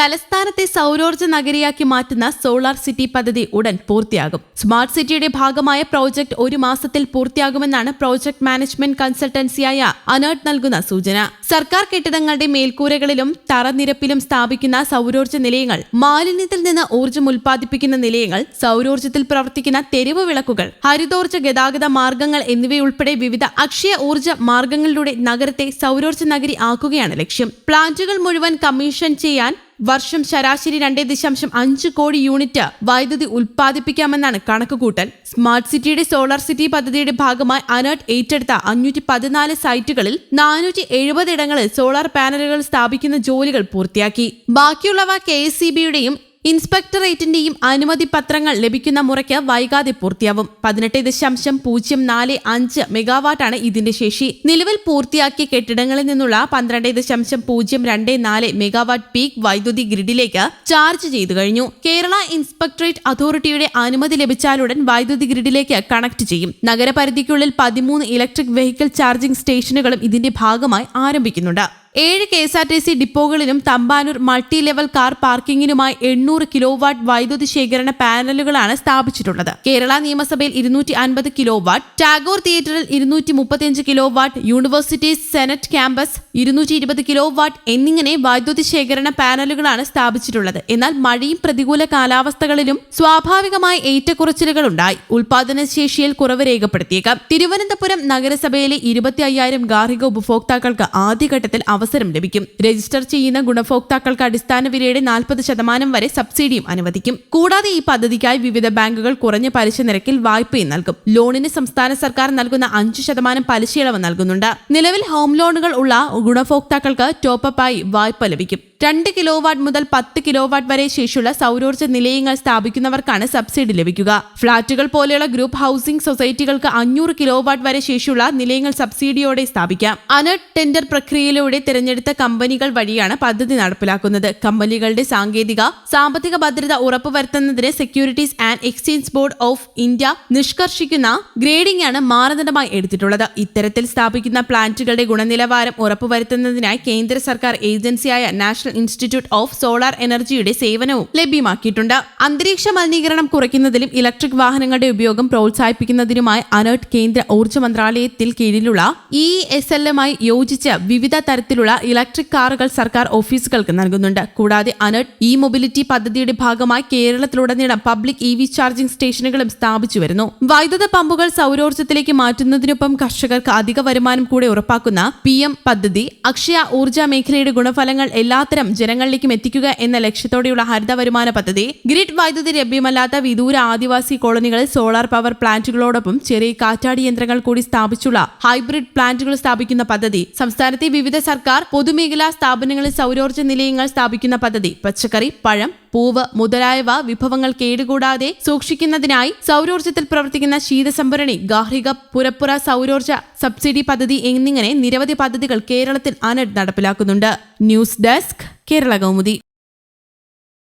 തലസ്ഥാനത്തെ സൗരോർജ നഗരിയാക്കി മാറ്റുന്ന solar city പദ്ധതി ഉടൻ പൂർത്തിയാകും. സ്മാർട്ട് സിറ്റിയുടെ ഭാഗമായ പ്രോജക്ട് ഒരു മാസത്തിൽ പൂർത്തിയാകുമെന്നാണ് പ്രോജക്ട് മാനേജ്മെന്റ് കൺസൾട്ടൻസിയായ അനേർട്ട് നൽകുന്ന സൂചന. സർക്കാർ കെട്ടിടങ്ങളുടെ മേൽക്കൂരകളിലും തറനിരപ്പിലും സ്ഥാപിക്കുന്ന സൗരോർജ നിലയങ്ങൾ മാലിന്യത്തിൽ നിന്ന് ഊർജം ഉൽപ്പാദിപ്പിക്കുന്ന നിലയങ്ങൾ സൗരോർജത്തിൽ പ്രവർത്തിക്കുന്ന തെരുവ് വിളക്കുകൾ ഹരിതോർജ ഗതാഗത മാർഗങ്ങൾ എന്നിവയുൾപ്പെടെ വിവിധ അക്ഷയ ഊർജ മാർഗങ്ങളിലൂടെ നഗരത്തെ സൗരോർജ നഗരി ആക്കുകയാണ് ലക്ഷ്യം. പ്ലാന്റുകൾ മുഴുവൻ കമ്മീഷൻ ചെയ്യാൻ വർഷം ശരാശരി രണ്ടേ ദശാംശം അഞ്ച് കോടി യൂണിറ്റ് വൈദ്യുതി ഉൽപ്പാദിപ്പിക്കാമെന്നാണ് കണക്കുകൂട്ടൽ. സ്മാർട്ട് സിറ്റിയുടെ സോളാർ സിറ്റി പദ്ധതിയുടെ ഭാഗമായി അനേർട്ട് ഏറ്റെടുത്ത അഞ്ഞൂറ്റി പതിനാല് സൈറ്റുകളിൽ നാനൂറ്റി എഴുപത് ഇടങ്ങളിൽ സോളാർ പാനലുകൾ സ്ഥാപിക്കുന്ന ജോലികൾ പൂർത്തിയാക്കി. ബാക്കിയുള്ളവ കെ എസ് സി ബിയുടെയും ഇൻസ്പെക്ടറേറ്റിന്റെയും അനുമതി പത്രങ്ങൾ ലഭിക്കുന്ന മുറയ്ക്ക് വൈകാതെ പൂർത്തിയാവും. പതിനെട്ട് ദശാംശം പൂജ്യം നാല് അഞ്ച് മെഗാവാട്ടാണ് ഇതിന്റെ ശേഷി. നിലവിൽ പൂർത്തിയാക്കിയ കെട്ടിടങ്ങളിൽ നിന്നുള്ള പന്ത്രണ്ട് ദശാംശം പൂജ്യം രണ്ട് നാല് മെഗാവാട്ട് പീക്ക് വൈദ്യുതി ഗ്രിഡിലേക്ക് ചാർജ് ചെയ്തു കഴിഞ്ഞു. കേരള ഇൻസ്പെക്ടറേറ്റ് അതോറിറ്റിയുടെ അനുമതി ലഭിച്ചാലുടൻ വൈദ്യുതി ഗ്രിഡിലേക്ക് കണക്ട് ചെയ്യും. നഗരപരിധിക്കുള്ളിൽ പതിമൂന്ന് ഇലക്ട്രിക് വെഹിക്കിൾ ചാർജിംഗ് സ്റ്റേഷനുകളും ഇതിന്റെ ഭാഗമായി ആരംഭിക്കുന്നുണ്ട്. ഏഴ് K S R T C ഡിപ്പോകളിലും Thampanoor multi level car പാർക്കിംഗിനുമായി എണ്ണൂറ് കിലോ വാട്ട് വൈദ്യുതി ശേഖരണ പാനലുകളാണ് സ്ഥാപിച്ചിട്ടുള്ളത്. കേരള നിയമസഭയിൽ ഇരുന്നൂറ്റി അൻപത് കിലോ വാട്ട് ടാഗോർ തിയേറ്ററിൽ ഇരുന്നൂറ്റി മുപ്പത്തിയഞ്ച് kilowatt university senate campus ഇരുന്നൂറ്റി ഇരുപത് കിലോ വാട്ട് എന്നിങ്ങനെ വൈദ്യുതി ശേഖരണ പാനലുകളാണ് സ്ഥാപിച്ചിട്ടുള്ളത്. എന്നാൽ മഴയും പ്രതികൂല കാലാവസ്ഥകളിലും സ്വാഭാവികമായ ഏറ്റക്കുറച്ചിലുകൾ ഉണ്ടായി ഉൽപാദനശേഷിയിൽ കുറവ് രേഖപ്പെടുത്തിയേക്കാം. തിരുവനന്തപുരം നഗരസഭയിലെ ഇരുപത്തി അയ്യായിരം ഗാർഹിക ഉപഭോക്താക്കൾക്ക് ആദ്യഘട്ടത്തിൽ അവസരം ലഭിക്കും. രജിസ്റ്റർ ചെയ്യുന്ന ഗുണഭോക്താക്കൾക്ക് അടിസ്ഥാന വിലയുടെ നാൽപ്പത് ശതമാനം വരെ സബ്സിഡിയും അനുവദിക്കും. കൂടാതെ ഈ പദ്ധതിക്കായി വിവിധ ബാങ്കുകൾ കുറഞ്ഞ പലിശ നിരക്കിൽ വായ്പയും നൽകും. ലോണിന് സംസ്ഥാന സർക്കാർ നൽകുന്ന അഞ്ചു ശതമാനം പലിശയിളവ് നൽകുന്നുണ്ട്. നിലവിൽ ഹോം ലോണുകൾ ഉള്ള ഗുണഭോക്താക്കൾക്ക് ടോപ്പപ്പായി വായ്പ ലഭിക്കും. രണ്ട് കിലോ വാട്ട് മുതൽ പത്ത് കിലോ വാട്ട് വരെ ശേഷിയുള്ള സൗരോർജ നിലയങ്ങൾ സ്ഥാപിക്കുന്നവർക്കാണ് സബ്സിഡി ലഭിക്കുക. ഫ്ളാറ്റുകൾ പോലെയുള്ള ഗ്രൂപ്പ് ഹൗസിംഗ് സൊസൈറ്റികൾക്ക് അഞ്ഞൂറ് കിലോ വാട്ട് വരെ ശേഷിയുള്ള നിലയങ്ങൾ സബ്സിഡിയോടെ സ്ഥാപിക്കാം. അനർട്ട് ടെൻഡർ പ്രക്രിയയിലൂടെ തിരഞ്ഞെടുത്ത കമ്പനികൾ വഴിയാണ് പദ്ധതി നടപ്പിലാക്കുന്നത്. കമ്പനികളുടെ സാങ്കേതിക സാമ്പത്തിക ഭദ്രത ഉറപ്പുവരുത്തുന്നതിന് securities and exchange board of India നിഷ്കർഷിക്കുന്ന grading ആണ് മാനദണ്ഡമായി എടുത്തിട്ടുള്ളത്. ഇത്തരത്തിൽ സ്ഥാപിക്കുന്ന പ്ലാന്റുകളുടെ ഗുണനിലവാരം ഉറപ്പുവരുത്തുന്നതിനായി കേന്ദ്ര സർക്കാർ ഏജൻസിയായ നാഷണൽ ഇൻസ്റ്റിറ്റ്യൂട്ട് ഓഫ് സോളാർ എനർജിയുടെ സേവനവും ലഭ്യമാക്കിയിട്ടുണ്ട്. അന്തരീക്ഷ മലിനീകരണം കുറയ്ക്കുന്നതിലും ഇലക്ട്രിക് വാഹനങ്ങളുടെ ഉപയോഗം പ്രോത്സാഹിപ്പിക്കുന്നതിനുമായി അനർട്ട് കേന്ദ്ര ഊർജ മന്ത്രാലയത്തിൽ കീഴിലുള്ള ഇ എസ് എൽ എമായി യോജിച്ച് വിവിധ തരത്തിലുള്ള ഇലക്ട്രിക് കാറുകൾ സർക്കാർ ഓഫീസുകൾക്ക് നൽകുന്നുണ്ട്. കൂടാതെ അനർട്ട് ഇ മൊബിലിറ്റി പദ്ധതിയുടെ ഭാഗമായി കേരളത്തിലുടനീളം പബ്ലിക് ഇ വി ചാർജിംഗ് സ്റ്റേഷനുകളും സ്ഥാപിച്ചു വരുന്നു. വൈദ്യുത പമ്പുകൾ സൗരോർജത്തിലേക്ക് മാറ്റുന്നതിനൊപ്പം കർഷകർക്ക് അധിക വരുമാനം കൂടെ ഉറപ്പാക്കുന്ന പി എം പദ്ധതി അക്ഷയ ഊർജ മേഖലയുടെ ഗുണഫലങ്ങൾ എല്ലാത്തരം ജനങ്ങളിലേക്കും എത്തിക്കുക എന്ന ലക്ഷ്യത്തോടെയുള്ള ഹരിത വരുമാന പദ്ധതി ഗ്രിഡ് വൈദ്യുതി ലഭ്യമല്ലാത്ത വിദൂര ആദിവാസി കോളനികളിൽ സോളാർ പവർ പ്ലാന്റുകളോടൊപ്പം ചെറിയ കാറ്റാടി യന്ത്രങ്ങൾ കൂടി സ്ഥാപിച്ചുള്ള ഹൈബ്രിഡ് പ്ലാന്റുകൾ സ്ഥാപിക്കുന്ന പദ്ധതി സംസ്ഥാനത്തെ വിവിധ സർക്കാർ പൊതുമേഖലാ സ്ഥാപനങ്ങളിൽ സൗരോർജ നിലയങ്ങൾ സ്ഥാപിക്കുന്ന പദ്ധതി പച്ചക്കറി പഴം പൂവ് മുതലായവ വിഭവങ്ങൾ കേടുകൂടാതെ സൂക്ഷിക്കുന്നതിനായി സൗരോർജത്തിൽ പ്രവർത്തിക്കുന്ന ശീതസംഭരണി ഗാർഹിക പുരപ്പുറ സൗരോർജ സബ്സിഡി പദ്ധതി എന്നിങ്ങനെ നിരവധി പദ്ധതികൾ കേരളത്തിൽ അനഡ് നടപ്പിലാക്കുന്നുണ്ട്. News desk Kerala Kaumudi.